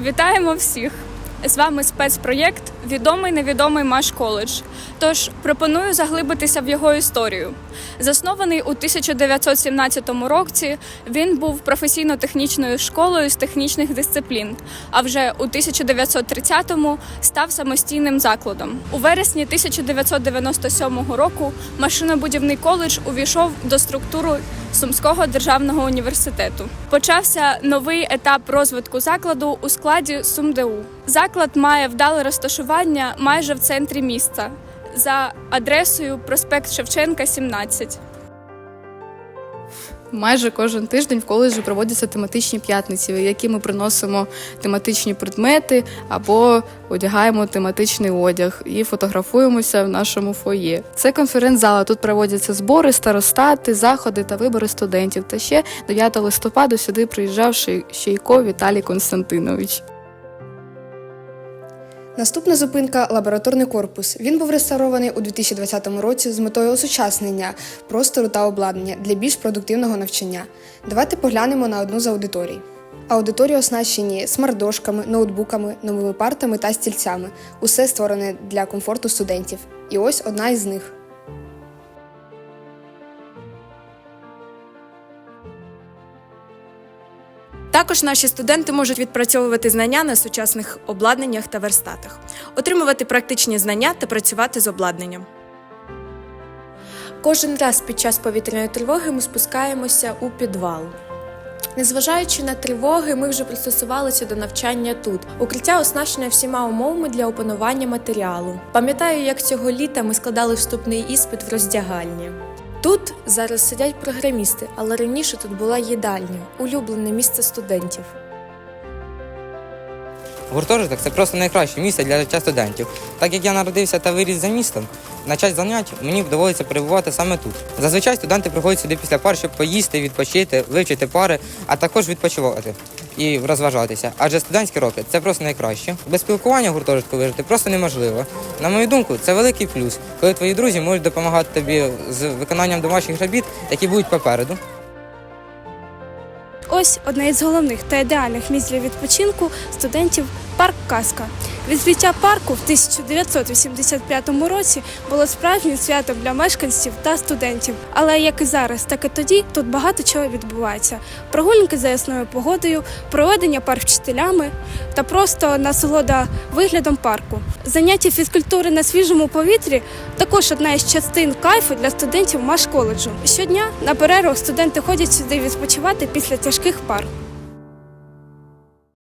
Вітаємо всіх! З вами спецпроєкт Відомий невідомий Маш коледж. Тож пропоную заглибитися в його історію. Заснований у 1917 році, він був професійно-технічною школою з технічних дисциплін. А вже у 1930-му став самостійним закладом. У вересні 1997 року машинобудівний коледж увійшов до структури Сумського державного університету. Почався новий етап розвитку закладу у складі СумДУ. Заклад має вдале розташування майже в центрі міста за адресою проспект Шевченка, 17. Майже кожен тиждень в коледжі проводяться тематичні п'ятниці, в які ми приносимо тематичні предмети або одягаємо тематичний одяг і фотографуємося в нашому фоє. Це конференц-зала. Тут проводяться збори, старостати, заходи та вибори студентів. Та ще 9 листопада сюди приїжджав Шей- Щейко Віталій Константинович. Наступна зупинка лабораторний корпус. Він був реставрований у 2020 році з метою осучаснення простору та обладнання для більш продуктивного навчання. Давайте поглянемо на одну з аудиторій. Аудиторії оснащені смарт-дошками, ноутбуками, новими партами та стільцями. Усе створене для комфорту студентів. І ось одна із них. Також наші студенти можуть відпрацьовувати знання на сучасних обладнаннях та верстатах, отримувати практичні знання та працювати з обладнанням. Кожен раз під час повітряної тривоги ми спускаємося у підвал. Незважаючи на тривоги, ми вже пристосувалися до навчання тут. Укриття оснащене всіма умовами для опанування матеріалу. Пам'ятаю, як цього літа ми складали вступний іспит в роздягальні. Тут зараз сидять програмісти, але раніше тут була їдальня, улюблене місце студентів. Гуртожиток це просто найкраще місце для життя студентів. Так як я народився та виріс за містом, на час занять мені доводиться перебувати саме тут. Зазвичай студенти приходять сюди після пар, щоб поїсти, відпочити, вивчити пари, а також відпочивати і розважатися. Адже студентські роки це просто найкраще. Без спілкування гуртожитку вижити просто неможливо. На мою думку, це великий плюс, коли твої друзі можуть допомагати тобі з виконанням домашніх робіт, які будуть попереду. Ось одне із головних та ідеальних місць для відпочинку студентів парк Казка. Відкриття парку в 1985 році було справжнім святом для мешканців та студентів. Але як і зараз, так і тоді тут багато чого відбувається: прогулянки за ясною погодою, проведення пар вчителями та просто насолода виглядом парку. Заняття фізкультури на свіжому повітрі також одна із частин кайфу для студентів Маш коледжу. Щодня на перервах студенти ходять сюди відпочивати після тяжких пар.